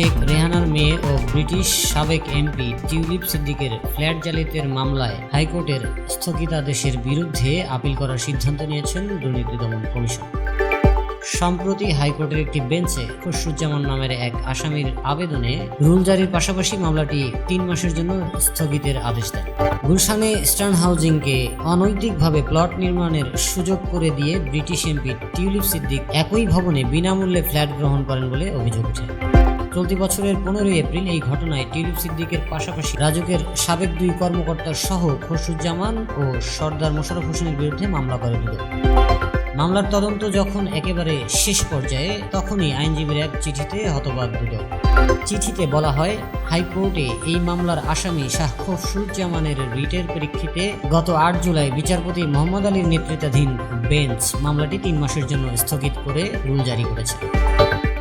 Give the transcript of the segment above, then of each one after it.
শেখ রেহানার মেয়ে ও ব্রিটিশ সাবেক এমপি টিউলিপ সিদ্দিকের ফ্ল্যাট জালিয়াতির মামলায় হাইকোর্টের স্থগিতাদেশের বিরুদ্ধে আপিল করার সিদ্ধান্ত নিয়েছেন দুর্নীতি দমন কমিশন। সম্প্রতি হাইকোর্টের একটি বেঞ্চে খসরুজ্জামান নামের এক আসামির আবেদনে রুল জারির পাশাপাশি মামলাটি তিন মাসের জন্য স্থগিতের আদেশ দেন। গুলশানে স্টার্ন হাউজিংকে অনৈতিকভাবে প্লট নির্মাণের সুযোগ করে দিয়ে ব্রিটিশ এমপি টিউলিপ সিদ্দিক একই ভবনে বিনামূল্যে ফ্ল্যাট গ্রহণ করেন বলে অভিযোগ ওঠে। চলতি বছরের পনেরোই এপ্রিল এই ঘটনায় টিউলিপ সিদ্দিকের পাশাপাশি রাজুকের সাবেক দুই কর্মকর্তা সহ খসরুজ্জামান ও সর্দার মোশারফ হোসেনের বিরুদ্ধে মামলা করে দুদক মামলার তদন্ত যখন একেবারে শেষ পর্যায়ে, তখনই আইনজীবীর এক চিঠিতে হতবাক দুদক চিঠিতে বলা হয়, হাইকোর্টে এই মামলার আসামি শাহ খসরুজ্জামানের রিটের প্রেক্ষিতে গত আট জুলাই বিচারপতি মোহাম্মদ আলীর নেতৃত্বাধীন বেঞ্চ মামলাটি তিন মাসের জন্য স্থগিত করে রুল জারি করেছে।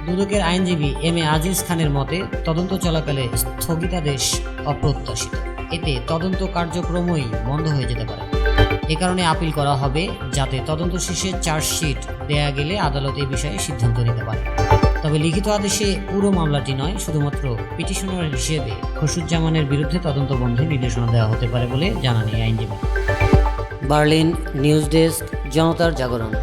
দুদকের আইনজীবী এম এ আজিজ খানের মতে, তদন্ত চলাকালে স্থগিতাদেশ অপ্রত্যাশিত। এতে তদন্ত কার্যক্রমই বন্ধ হয়ে যেতে পারে। এ কারণে আপিল করা হবে যাতে তদন্ত শেষে চার্জশিট দেয়া গেলে আদালত এ বিষয়ে সিদ্ধান্ত নিতে পারে। তবে লিখিত আদেশে পুরো মামলাটি নয়, শুধুমাত্র পিটিশনার হিসেবে খসুজ্জামানের বিরুদ্ধে তদন্ত বন্ধে নির্দেশনা দেওয়া হতে পারে বলে জানান এই আইনজীবী। বার্লিন নিউজ ডেস্ক, জনতার জাগরণ।